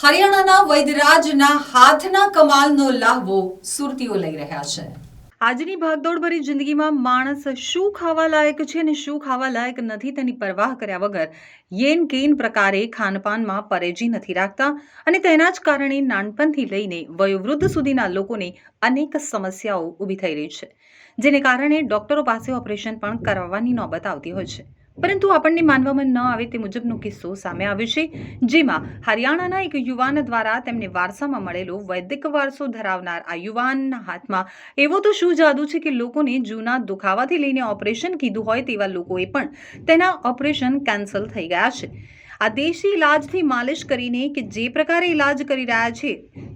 હરિયાણાના વૈદરાજના હાથના કમાલનો લાહવો સુરતીઓ લઈ રહ્યા છે. આજની ભાગદોડભરી જિંદગીમાં માણસ શું ખાવા લાયક છે અને શું ખાવા લાયક નથી તેની પરવાહ કર્યા વગર યેન કેન પ્રકારે ખાનપાનમાં પરેજી નથી રાખતા અને તેના જ કારણે નાનપણથી લઈને વયોવૃદ્ધ સુધીના લોકોને અનેક સમસ્યાઓ ઊભી થઈ રહી છે, જેને કારણે ડોક્ટરો પાસે ઓપરેશન પણ કરાવવાની નોબત આવતી હોય છે. પરંતુ આપણને માનવામાં ન આવે તે મુજબનો કિસ્સો સામે આવ્યો છે. જેમાં હરિયાણાના એક યુવાન દ્વારા તેમને વારસામાં મળેલો વૈદિક વારસો ધરાવનાર આ યુવાનના હાથમાં એવો તો શું જાદુ છે કે લોકોને જૂના દુખાવાથી લઈને ઓપરેશન કીધું હોય તેવા લોકોએ પણ તેના ઓપરેશન કેન્સલ થઈ ગયા છે. આ દેશી ઇલાજથી માલિશ કરીને કે જે પ્રકારે ઇલાજ કરી રહ્યા છે,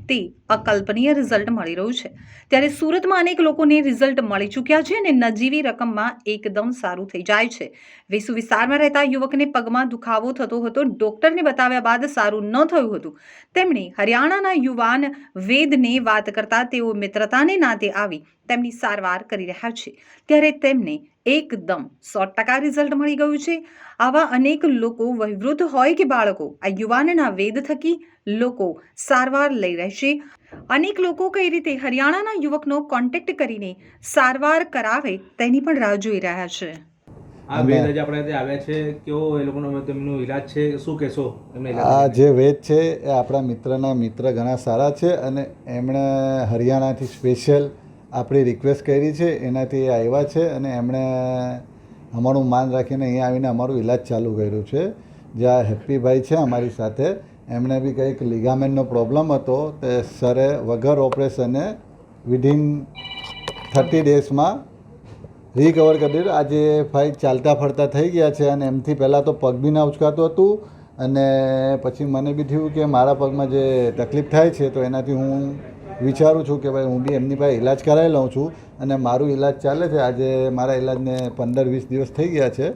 તે અકલ્પનીય રિઝલ્ટ મળી રહ્યું છે. ત્યારે સુરતમાં અનેક લોકોને રિઝલ્ટ મળી ચૂક્યા છે અને નજીવી રકમમાં એકદમ સારું થઈ જાય છે. વેસુ વિસ્તારમાં રહેતા યુવકને પગમાં દુખાવો થતો હતો. ડોક્ટરને બતાવ્યા બાદ સારું ન થયું હતું. તેમણે હરિયાણાના યુવાન વેદને વાત કરતા તેઓ મિત્રતાને નાતે આવી તેમની સારવાર કરી રહ્યા છે. ત્યારે તેમને એકદમ સો ટકા રિઝલ્ટ મળી ગયું છે. આવા અનેક લોકો વયવૃદ્ધ હોય કે બાળકો આ યુવાનના વેદ થકી લોકો સારવાર લઈ રહેશે અનેક લોકો કઈ રીતે હરિયાણાના યુવકનો કોન્ટેક્ટ કરીને સારવાર કરાવે તેની પણ રાહ જોઈ રહ્યા છે. આ વેદ આજે આપણે ત્યાં આવ્યા છે. કેવો એ લોકોનો તેમનો ઈલાજ છે? શું કહેશો આ જે વેદ છે એ આપણા મિત્રના મિત્ર ઘણા સારા છે અને એમણે હરિયાણાથી સ્પેશિયલ આપણી રિક્વેસ્ટ કરી છે, એનાથી એ આવ્યા છે અને એમણે અમારું માન રાખીને અહીંયા આવીને અમારું ઈલાજ ચાલુ કર્યું છે. જ્યાં હેપ્પીભાઈ છે અમારી સાથે, એમણે બી કંઈક લિગામેન્ટનો પ્રોબ્લેમ હતો તે સરે વગર ઓપરેશને વિધિન થર્ટી ડેઝમાં રિકવર કરી દીધું. આજે ભાઈ ચાલતા ફરતા થઈ ગયા છે અને એમથી પહેલાં તો પગ બી ના ઉચકાતું હતું અને પછી મને બી થયું કે મારા પગમાં જે તકલીફ થાય છે તો એનાથી હું વિચારું છું કે ભાઈ હું બી એમની પાસે ઇલાજ કરાવી લઉં છું અને મારું ઇલાજ ચાલે છે. આજે મારા ઇલાજને પંદર વીસ દિવસ થઈ ગયા છે.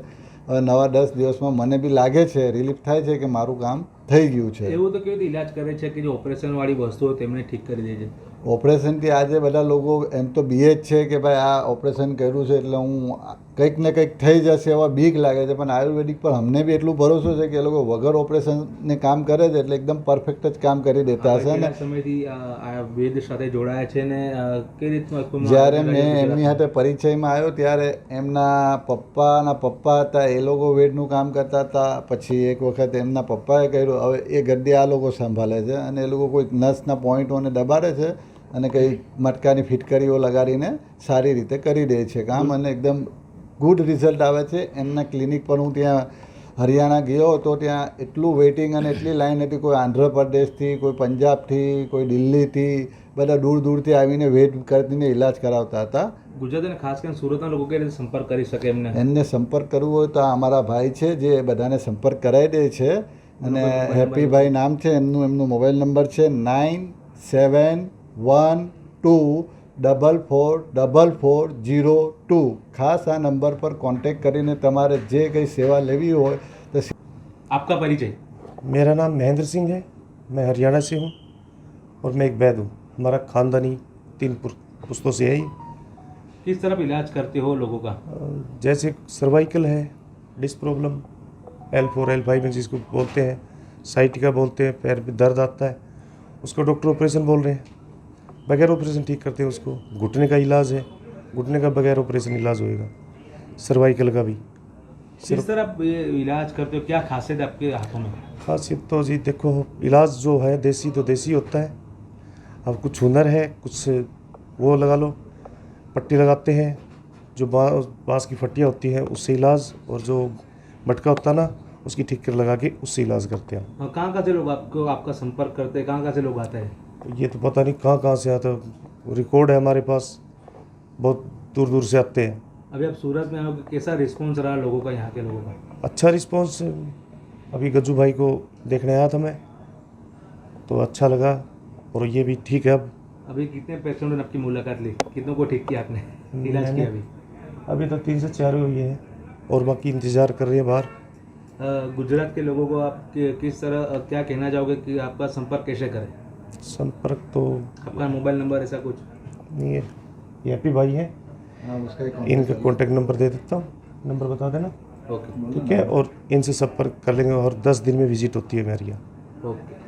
હવે નવા દસ દિવસમાં મને બી લાગે છે રિલીફ થાય છે કે મારું કામ થઈ ગયું છે. એવું તો કેવી રીતે ઈલાજ કરે છે કે જે ઓપરેશન વાળી વસ્તુઓ તેમને ઠીક કરી દે છે? ઓપરેશનથી આજે બધા લોકો એમ તો બીએ જ છે કે ભાઈ આ ઓપરેશન કર્યું છે એટલે હું કંઈક ને કંઈક થઈ જશે એવા બીક લાગે છે પણ આયુર્વેદિક પર અમને બી એટલું ભરોસો છે કે એ લોકો વગર ઓપરેશનને કામ કરે છે એટલે એકદમ પરફેક્ટ જ કામ કરી દેતા હશે ને. સમયથી આ વેદ સાથે જોડાયા છે ને કઈ રીતનું જ્યારે મેં એમની સાથે પરિચયમાં આવ્યો ત્યારે એમના પપ્પાના પપ્પા હતા એ લોકો વેડનું કામ કરતા હતા પછી એક વખત એમના પપ્પાએ કર્યું હવે એ ગદ્દે આ લોકો સંભાળે છે અને એ લોકો કોઈક નસના પોઈન્ટોને દબાડે છે અને કંઈ મટકાની ફિટકરીઓ લગાડીને સારી રીતે કરી દે છે કામ અને એકદમ ગુડ રિઝલ્ટ આવે છે. એમના ક્લિનિક પર હું ત્યાં હરિયાણા ગયો હતો ત્યાં એટલું વેઇટિંગ અને એટલી લાઈન હતી. કોઈ આંધ્રપ્રદેશથી કોઈ પંજાબથી કોઈ દિલ્હીથી બધા દૂર દૂરથી આવીને વેઇટ કરીને ઇલાજ કરાવતા હતા. ગુજરાત અને ખાસ કરીને સુરતના લોકો કઈ રીતે સંપર્ક કરી શકે એમને? એમને સંપર્ક કરવો હોય તો આ અમારા ભાઈ છે જે બધાને સંપર્ક કરાવી દે છે. અને હેપીભાઈ નામ છે. એમનું એમનો મોબાઈલ નંબર છે nine seven one two Double four double four zero two ખાસ આ નંબર પર કોન્ટેક્ટ કરીને તમારે જે કંઈ સેવા લેવી હોય તો આપકા પરિચય मेरा नाम महेंद्र सिंह है मैं हरियाणा से हूँ और मैं एक वैद हूँ हमारा खानदानी तीन पुर- पुस्तों से है ये। किस तरफ इलाज करते हो लोगों का अ, जैसे सर्वाइकल है disc problem L four L five जिसको बोलते हैं साइटिका बोलते हैं पैर में दर्द आता है उसको डॉक्टर ऑपरेशन बोल रहे हैं बगैर ऑपरेशन ठीक करते हैं उसको। घुटने का इलाज है। घुटने का बगैर ऑपरेशन इलाज होएगा। सर्वाइकल का भी। किस तरह आप इलाज करते हो क्या खासियत है आपके हाथों में? खासियत तो जी देखो इलाज जो है देसी तो देसी होता है। अब कुछ हुनर है कुछ वो लगा लो। पट्टी लगाते हैं जो बाँस बाँस की फट्टियाँ होती हैं उससे इलाज और जो मटका होता है ना उसकी ठिक्कर लगा के उससे इलाज करते हैं। कहाँ कहाँ से लोग आपको आपका संपर्क करते हैं कहाँ कहाँ से लोग आते हैं? ये तो पता नहीं कहाँ कहाँ से आता है। रिकॉर्ड है हमारे पास। बहुत दूर दूर से आते हैं। अभी आप सूरत में कैसा रिस्पॉन्स रहा लोगों का यहाँ के लोगों का? अच्छा रिस्पॉन्स अभी गज्जू भाई को देखने आया था मैं। तो अच्छा लगा और ये भी ठीक है अब। अभी कितने पेशेंटों ने आपकी मुलाकात ली? कितनों को ठीक किया आपने? इलाज किया अभी? अभी तो तीन से चार हुई है और बाकी इंतज़ार कर रही है बाहर। गुजरात के लोगों को आप किस तरह क्या कहना चाहोगे कि आपका संपर्क कैसे करें? संपर्क तो आपका मोबाइल नंबर ऐसा कुछ? नहीं है। ये हैप्पी भाई है। હા, उसका इनका कॉन्टेक्ट नंबर दे देता हूँ। नंबर बता देना। ओके। ठीक है? और इनसे संपर्क कर लेंगे और दस दिन में विज़िट होती है मेरे यहाँ। ओके।